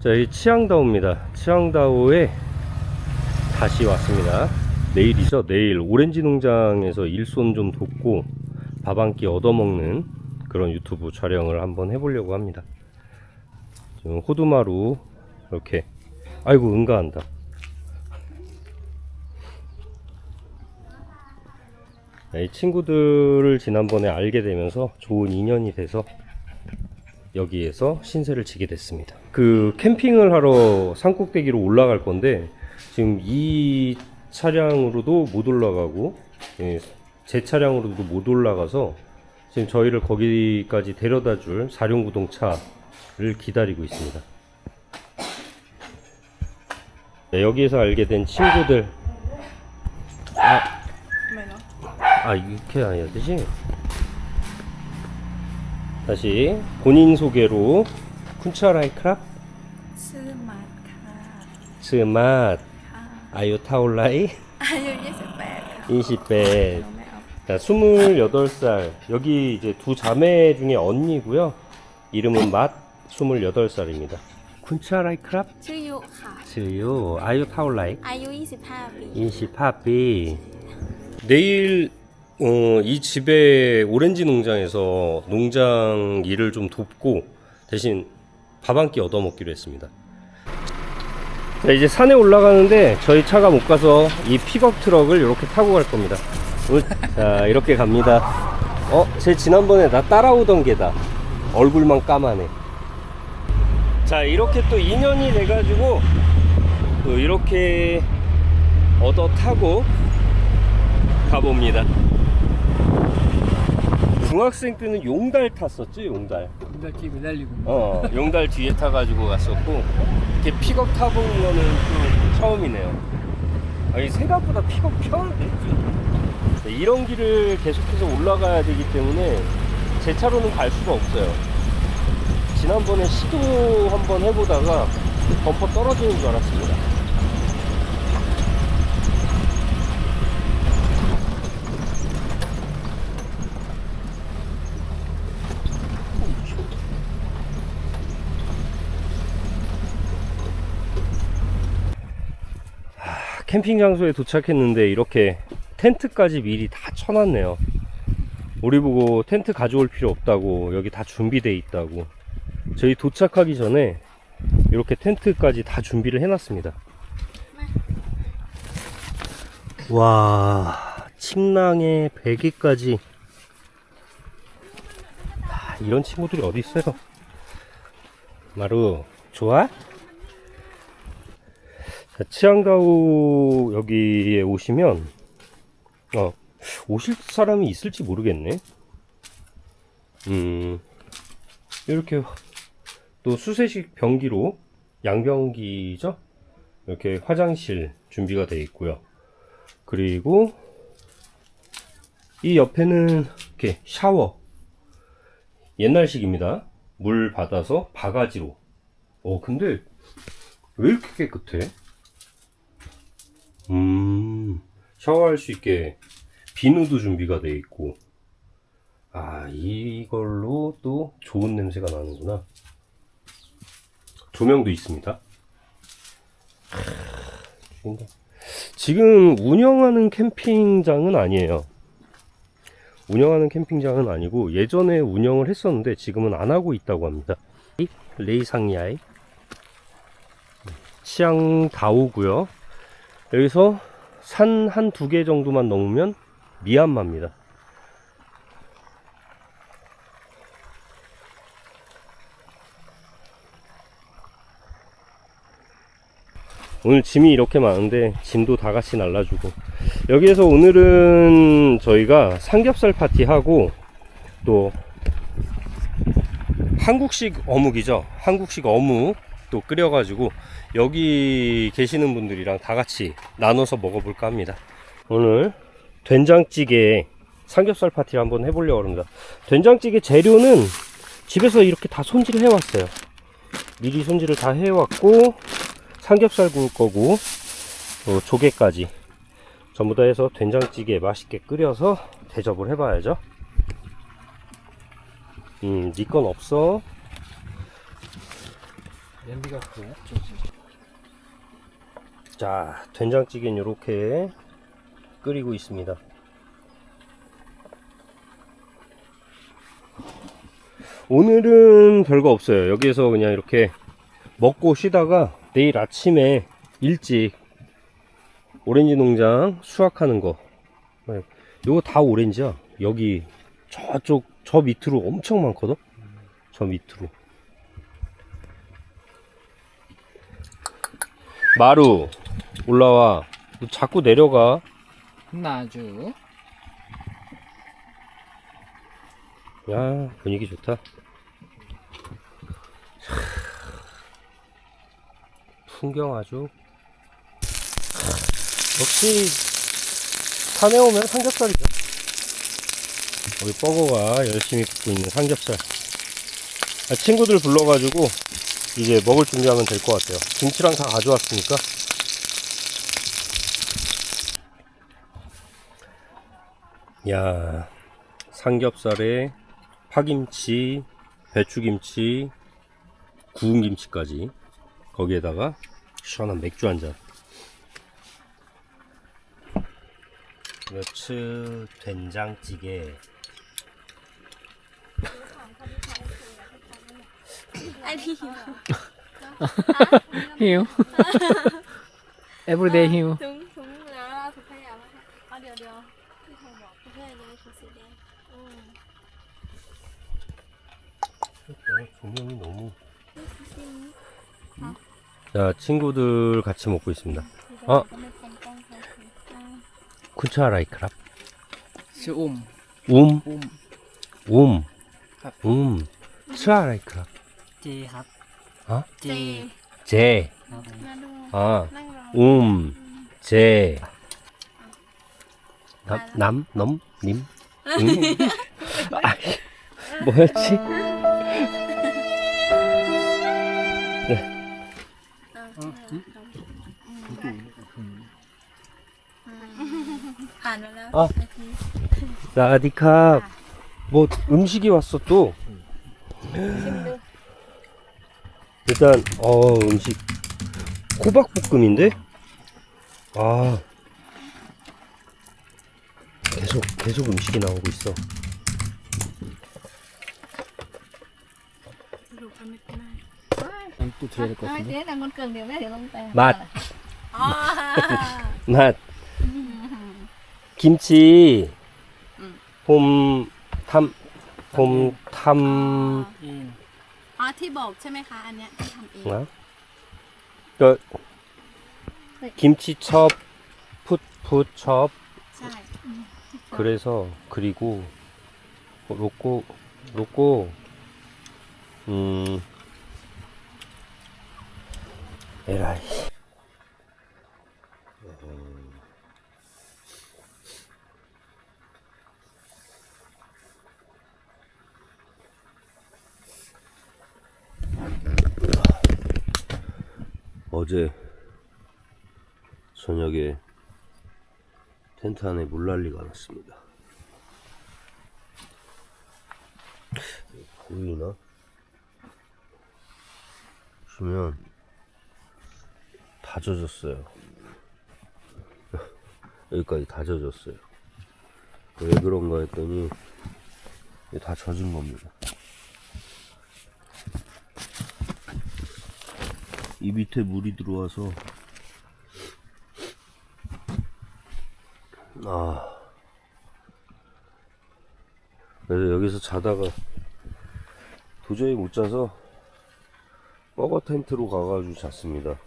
저희 치앙다오입니다. 치앙다오에 다시 왔습니다. 내일이죠. 내일 오렌지 농장에서 일손 좀 돕고 밥 한 끼 얻어먹는 그런 유튜브 촬영을 한번 해보려고 합니다. 지금 호두마루 이렇게 아이고 응가한다. 이 친구들을 지난번에 알게 되면서 좋은 인연이 돼서 여기에서 신세를 지게 됐습니다. 그 캠핑을 하러 산꼭대기로 올라갈 건데 지금 이 차량으로도 못 올라가고 예, 제 차량으로도 못 올라가서 지금 저희를 거기까지 데려다 줄 사륜구동차를 기다리고 있습니다. 네, 여기에서 알게 된 친구들. 아, 아 이렇게 해야 되지? 다시 본인 소개로 쿤차라이크랍 스마트 스마트. 아유 타올라이 อายุ28ค่ะ 인시빼 น้องไม่เอา 자, 28살 여기 이제 두 자매 중에 언니고요 이름은 맛 28살입니다 쿤차라이 크랍 ชื่อยุค่ะ 스요 아유 타올라이 อายุ 25 ปี 인시파비 내일 어, 이 집에 오렌지 농장에서 농장 일을 좀 돕고 대신 밥 한 끼 얻어먹기로 했습니다. 자, 이제 산에 올라가는데 저희 차가 못 가서 이 픽업 트럭을 이렇게 타고 갈 겁니다. 오늘- 자, 이렇게 갑니다. 어, 제 지난번에 나 따라오던 게다. 얼굴만 까만해. 자, 이렇게 또 인연이 돼가지고 또 이렇게 얻어 타고 가봅니다. 중학생 때는 용달 탔었지, 용달. 이렇게 매달리고 어, 용달 뒤에 타가지고 갔었고, 이렇게 픽업 타보는 거는 또 처음이네요. 아니, 생각보다 픽업 편한데? 네, 이런 길을 계속해서 올라가야 되기 때문에 제 차로는 갈 수가 없어요. 지난번에 시도 한번 해보다가 범퍼 떨어지는 줄 알았습니다. 캠핑 장소에 도착했는데 이렇게 텐트까지 미리 다 쳐놨네요. 우리 보고 텐트 가져올 필요 없다고 여기 다 준비돼 있다고 저희 도착하기 전에 이렇게 텐트까지 다 준비를 해놨습니다. 와 침낭에 베개까지 아, 이런 친구들이 어디 있어요? 마루 좋아? 자, 치앙다우 여기에 오시면 어 오실 사람이 있을지 모르겠네. 음 이렇게 또 수세식 변기로 양변기죠. 이렇게 화장실 준비가 되어 있고요. 그리고 이 옆에는 이렇게 샤워 옛날식입니다. 물 받아서 바가지로. 어 근데 왜 이렇게 깨끗해? 음, 샤워할 수 있게 비누도 준비가 되어 있고, 아, 이걸로 또 좋은 냄새가 나는구나. 조명도 있습니다. 죽인다. 지금 운영하는 캠핑장은 아니에요. 운영하는 캠핑장은 아니고 예전에 운영을 했었는데 지금은 안 하고 있다고 합니다. 레이상야이 치앙다오고요. 여기서 산 한 두 개 정도만 넘으면 미얀마입니다. 오늘 짐이 이렇게 많은데 짐도 다 같이 날라주고. 여기에서 오늘은 저희가 삼겹살 파티하고 또 한국식 어묵이죠. 한국식 어묵 또 끓여가지고 여기 계시는 분들이랑 다 같이 나눠서 먹어볼까 합니다 오늘 된장찌개 삼겹살 파티를 한번 해보려고 합니다. 된장찌개 재료는 집에서 이렇게 다 손질해 왔어요. 미리 손질을 다 해왔고 삼겹살 구울 거고 어, 조개까지 전부 다 해서 된장찌개 맛있게 끓여서 대접을 해봐야죠. 음, 니건 없어. 냄비가 없고. 자, 된장찌개는 이렇게 끓이고 있습니다. 오늘은 별거 없어요. 여기에서 그냥 이렇게 먹고 쉬다가 내일 아침에 일찍 오렌지 농장 수확하는 거. 네, 요거 다 오렌지야. 여기 저쪽 저 밑으로 엄청 많거든. 저 밑으로. 마루 올라와. 너 자꾸 내려가. 나주. 야 분위기 좋다. 풍경 아주. 역시 산에 오면 삼겹살이죠. 우리 뻐거가 열심히 굽고 있는 삼겹살. 아, 친구들 불러가지고 이제 먹을 준비하면 될 것 같아요. 김치랑 다 가져왔으니까. 야 삼겹살에 파김치, 배추김치, 구운 김치까지 거기에다가 시원한 맥주 한 잔. 그렇지 된장찌개. ไอพี่ หิว everyday หิว ถุงถุงแล้วเราถุงขยะมาให้เอาเดี๋ยวเดี๋ยวพี่โทรบอกเพื่อนเลยถุงสีแดงอืม 조명이 너무. 자 친구들 같이 먹고 있습니다. 어 ก็ไม่เป็นกล้องโทรศัพท์อ่า 쿤차 라이크랍. ชื่ออุ้ม 움, อุ้ม 움, ครับ 움, 차 라이크랍. จีครับ ฮะ เจ 제, ครับผม มาดู 아, นั่งรอ 움, 제. 남, 남, 넘, 님. 응? 아, 뭐였지? อ่าผ่านมาแล้ว อ่ะ นาที 사디캅. 뭐 음식이 왔어 또. 일단 어 음식. 호박볶음인데? 아. 계속 계속 음식이 나오고 있어. 또 드려야 될 것 같은데? 맛맛. 아. 김치. 음. 봄탐 봄탐. 아. อง อ๋อที่บอกใช่ไหมคะ อันเนี้ยที่ทำเอง 나? 그 김치첩 풋풋첩 ใช่ 그래서 그리고 어, 로꼬 로꼬 음 에라이 어제 저녁에 텐트 안에 물난리가 났습니다. 보이나? 보시면 다 젖었어요. 여기까지 다 젖었어요. 왜 그런가 했더니 다 젖은 겁니다. 이 밑에 물이 들어와서. 아. 그래서 여기서 자다가 도저히 못 자서 버거 텐트로 가가지고 잤습니다.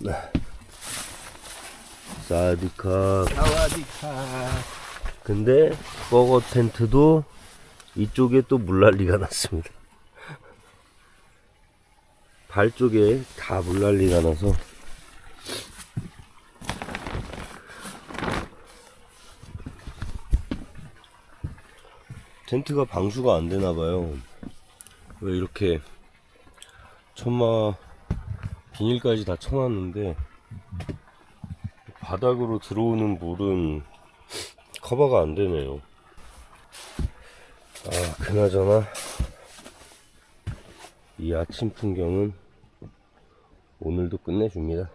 네. 사디카. 사와디카. 근데 버거 텐트도 이쪽에 또 물난리가 났습니다. 발 쪽에 다 물난리가 나서. 텐트가 방수가 안 되나봐요. 왜 이렇게 천마 비닐까지 다 쳐놨는데 바닥으로 들어오는 물은 커버가 안 되네요. 아 그나저나 이 아침 풍경은 오늘도 끝내줍니다.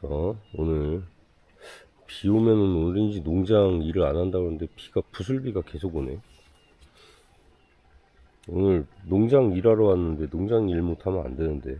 그래서 오늘 비 오면은 오렌지 농장 일을 안 한다고 하는데 비가 부슬비가 계속 오네. 오늘 농장 일하러 왔는데 농장 일 못하면 안 되는데.